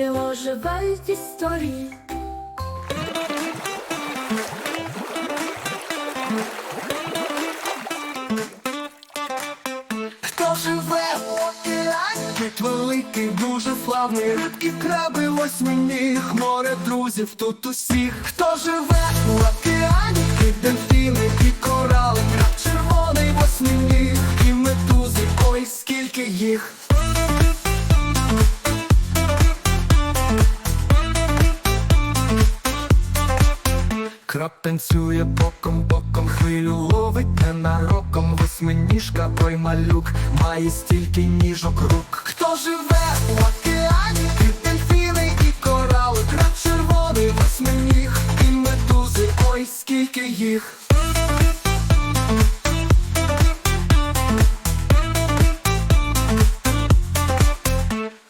і оживають історії. Хто живе в океані? Світ великий, дуже славний Рибки, краби, восьминіг Море друзів тут усіх Хто живе в океані? І дельфіни, і корали Краб червоний, восьминіг І медузи, ой, скільки їх Краб танцює боком, боком хвилю ловить ненароком Восьминіжка, той малюк, має стільки ніжок рук. Хто живе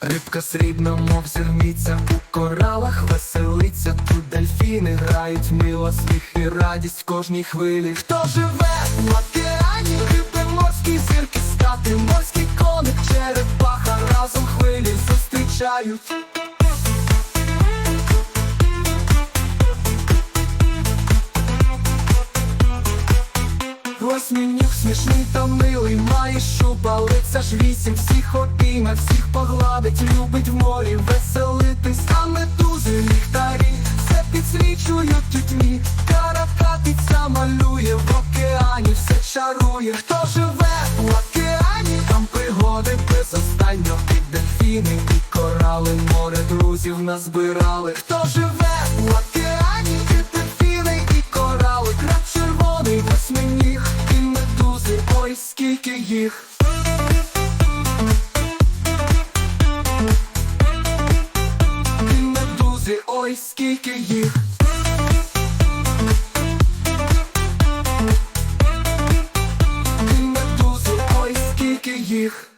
Рибка срібна, мов зірниця у коралах веселиться, тут дельфіни грають мило, сміх і радість в кожній хвилі. Хто живе в океані? Риби морські зірки стати, морський коник, черепаха разом хвилі зустрічають. Восьминіг смішний та милий, має шубалиця ж вісім Всіх обійме, всіх погладить, любить в морі веселитись. А медузи ліхтарі все підсвічують у тьмі Каракатиця малює в океані, все чарує. Хто живе в океані, там пригоди без останнього. І дельфіни, і корали, море друзів назбирали. Хто живе в океані, ой, скільки їх. Медузи, ой, скільки їх